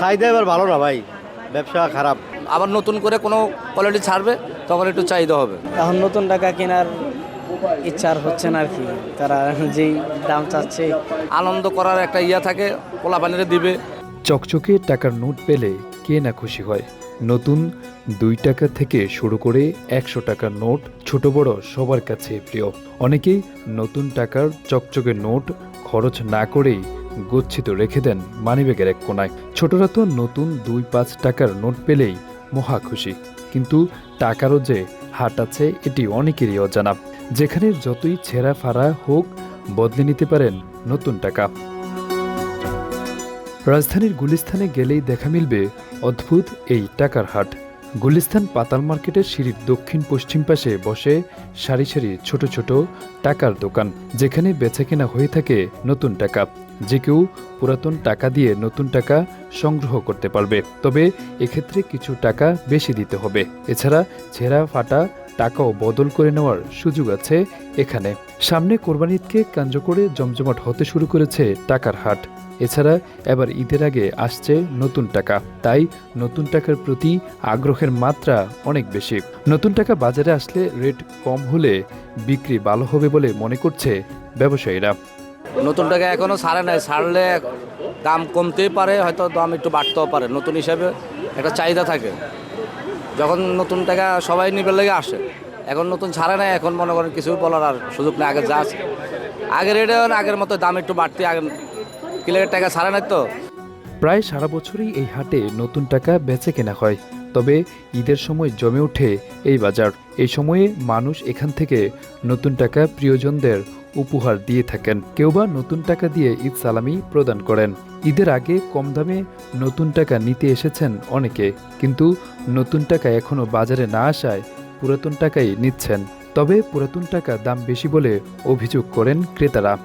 চাহিদা এবার ভালো না ভাই ব্যবসা খারাপ। আবার নতুন করে কোনো কোয়ালিটি ছাড়বে তখন একটু চাহিদা হবে। এখন নতুন টাকা কেনার ইচ্ছা আর হচ্ছে না আর কি। তারা যেই দাম চাচ্ছে। আনন্দ করার একটা ইয়া থাকে পোলা পানিরে দিবে। চকচকে টাকার নোট পেলে কে না খুশি হয়। নতুন দুই টাকা থেকে শুরু করে একশো টাকার নোট ছোট বড় সবার কাছে প্রিয়। অনেকেই নতুন টাকার চকচকে নোট খরচ না করেই গচ্ছিত রেখে দেন মানিব্যাগের এক কোনায়। ছোটরা তো নতুন দুই পাঁচ টাকার নোট পেলেই মহা খুশি। কিন্তু টাকারও যে হাট আছে, এটি অনেকেরই অজানা। যেখানে যতই ছেঁড়া ফাড়া হোক, বদলে নিতে পারেন নতুন টাকা। রাজধানীর গুলিস্তানে গেলেই দেখা মিলবে অদ্ভুত এই টাকার হাট। গুলিস্তান পাতাল মার্কেটের সিঁড়ির দক্ষিণ পশ্চিম পাশে বসে সারি সারি ছোট ছোট টাকার দোকান, যেখানে বেচাকেনা হয়ে থাকে নতুন টাকা। যে কেউ পুরাতন টাকা দিয়ে নতুন টাকা সংগ্রহ করতে পারবে। তবে এক্ষেত্রে কিছু টাকা বেশি দিতে হবে। এছাড়া ছেঁড়া ফাটা টাকাও বদল করে নেওয়ার সুযোগ আছে এখানে। সামনে কোরবানিদকে কেন্দ্র করে জমজমাট হতে শুরু করেছে টাকার হাট। এছাড়া এবার ঈদের আগে আসছে নতুন টাকা। তাই নতুন টাকার প্রতি আগ্রহের মাত্রা অনেক বেশি। নতুন টাকা বাজারে আসলে রেট কম হলে বিক্রি ভালো হবে বলে মনে করছে ব্যবসায়ীরা। নতুন টাকা এখনও ছাড়ে নাই। ছাড়লে দাম কমতেই পারে, হয়তো দাম একটু বাড়তেও পারে। নতুন হিসাবে একটা চাহিদা থাকে। যখন নতুন টাকা সবাই নিবে লেগে আসে। এখন নতুন ছাড়ে নাই, এখন মনে করেন কিছু বলার আর সুযোগ নেই, আগে যা আছে। আগের রেটে আগের মতো দাম একটু বাড়তি, আগে কিলের টাকা ছাড়ে নাই তো। প্রায় সারা বছরই এই হাটে নতুন টাকা বেচে কেনা হয়। তবে ঈদের সময় জমে ওঠে এই বাজার। এই সময়ে মানুষ এখান থেকে নতুন টাকা প্রিয়জনদের উপহার দিয়ে থাকেন। কেউ বা নতুন টাকা দিয়ে ঈদ সালামি প্রদান করেন। ঈদের আগে কম দামে নতুন টাকা নিতে এসেছেন অনেকে। কিন্তু নতুন টাকা এখনও বাজারে না আসায় পুরাতন টাকাই নিচ্ছেন। তবে পুরাতন টাকা দাম বেশি বলে অভিযোগ করেন ক্রেতারা।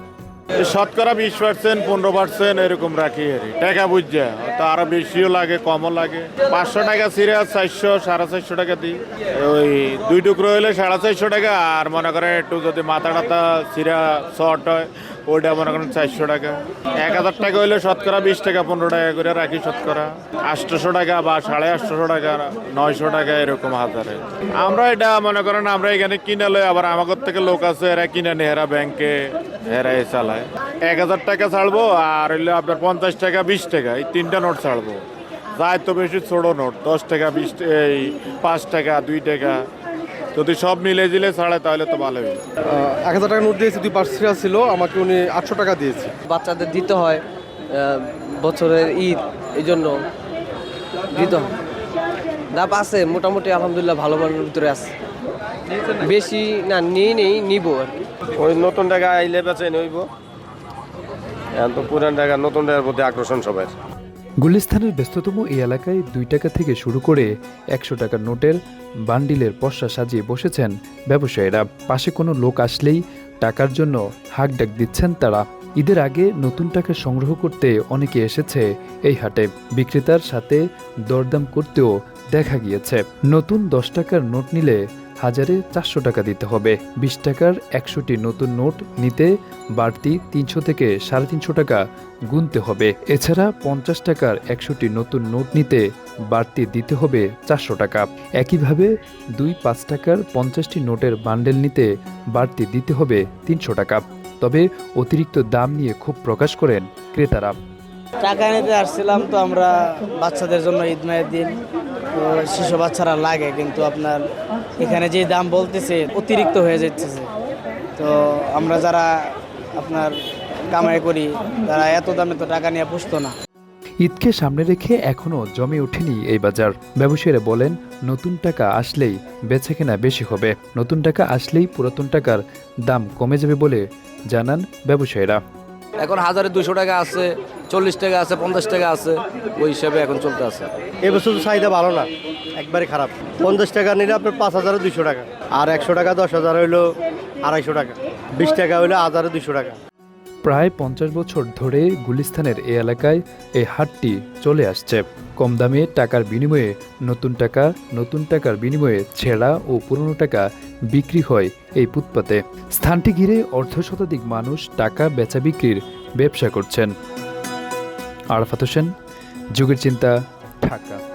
শতকরা বিশ পার্সেন্ট পনেরো পার্সেন্ট এরকম রাখি আর। টাকা বুঝছে, তো আরও বেশিও লাগে, কমও লাগে। পাঁচশো টাকা সিরিয়াস চারশো, সাড়ে চারশো টাকা দিই। ওই দুই টুকরো হলে সাড়ে চারশো টাকা, আর মনে করেন একটু যদি মাথা টাথা সিরা শর্ট হয়, ওইটা মনে করেন চারশো টাকা। এক হাজার টাকা হলে শতকরা বিশ টাকা, পনেরো টাকা করে রাখি শতকরা। আটশোশো টাকা বা সাড়ে আটশোশো টাকা, নয়শো টাকা এরকম হাজারে। আমরা এটা মনে করেন, আমরা এখানে কিনে লই, আবার আমাদের থেকে লোক আছে, এরা কিনে নেয়, এরা ব্যাংকে এরা এ চালায়। এক হাজার টাকা ছাড়বো আর হইলে আপনার পঞ্চাশ টাকা বিশ টাকা এই তিনটা নোট ছাড়বো। যায় তো বেশি ছোট নোট দশ টাকা বিশ এই পাঁচ টাকা দুই টাকা। যদি সব মিলে জিলে ছাড়ে তাহলে তো ভালোই। এক হাজার টাকা নোট দিয়েছি দুই পার্সেন্ট ছিল আমাকে উনি আটশো টাকা দিয়েছে। বাচ্চাদের দিতে হয় বছরের ঈদ এই জন্য দিতে হয়। দাম আছে মোটামুটি আলহামদুলিল্লাহ ভালো মানের ভিতরে আছে। বেশি না নিয়ে নেই নিব আর কি। ওই নতুন টাকা আইলে বেচে নইব। এখন তো পুরান টাকা নতুন টাকার প্রতি আকর্ষণ সবার গুলিস্তানের ব্যস্ততম এই এলাকায় দুই টাকা থেকে শুরু করে একশো টাকার নোটের বান্ডিলের পশা সাজিয়ে বসেছেন ব্যবসায়ীরা। পাশে কোনো লোক আসলেই টাকার জন্য হাক ডাক দিচ্ছেন তারা। ঈদের আগে নতুন টাকা সংগ্রহ করতে অনেকে এসেছে এই হাটে। বিক্রেতার সাথে দরদাম করতেও দেখা গিয়েছে। নতুন দশ টাকার নোট নিলে হাজারে চারশো টাকা দিতে হবে। বিশ টাকার একশোটি নতুন নোট নিতে বাড়তি তিনশো থেকে সাড়ে তিনশো টাকা গুনতে হবে। এছাড়া পঞ্চাশ টাকার একশোটি নতুন নোট নিতে বাড়তি দিতে হবে চারশো টাকা। একইভাবে দুই পাঁচ টাকার পঞ্চাশটি নোটের বান্ডেল নিতে বাড়তি দিতে হবে তিনশো টাকা। তবে অতিরিক্ত দাম নিয়ে খুব প্রকাশ করেন ক্রেতারা। টাকা নিতে আসছিলাম তো আমরা বাচ্চাদের জন্য ঈদ মায়ের দিন। শিশু বাচ্চারা লাগে, কিন্তু আপনার এখানে যে দাম বলতেছে, অতিরিক্ত হয়ে যাচ্ছে তো আমরা যারা আপনার কামাই করি, তারা এত দামে তো টাকা নিয়ে পুষতো না। ঈদকে সামনে রেখে এখনও জমে ওঠেনি এই বাজার। ব্যবসায়ীরা বলেন, নতুন টাকা আসলেই বেচাকেনা বেশি হবে। নতুন টাকা আসলেই পুরাতন টাকার দাম কমে যাবে বলে জানান ব্যবসায়ীরা। এখন হাজারে দুশো টাকা আছে, চল্লিশ টাকা আছে, পঞ্চাশ টাকা আছে, ওই হিসাবে এখন চলতে আছে। এবছর চাহিদা ভালো না, একবারে খারাপ। পঞ্চাশ টাকা নিলে আপনার পাঁচ হাজারে দুশো টাকা, আর একশো টাকা দশ হাজার হইল আড়াইশো টাকা, বিশ টাকা হইল হাজারে দুশো টাকা। প্রায় পঞ্চাশ বছর ধরে গুলিস্তানের এই এলাকায় এই হাটটি চলে আসছে। কম দামে টাকার বিনিময়ে নতুন টাকা, নতুন টাকার বিনিময়ে ছেঁড়া ও পুরনো টাকা বিক্রি হয় এই ফুটপাতে। স্থানটি ঘিরে অর্ধ শতাধিক মানুষ টাকা বেচা বিক্রির ব্যবসা করছেন। আরফাত হোসেন, যুগের চিন্তা, ঢাকা।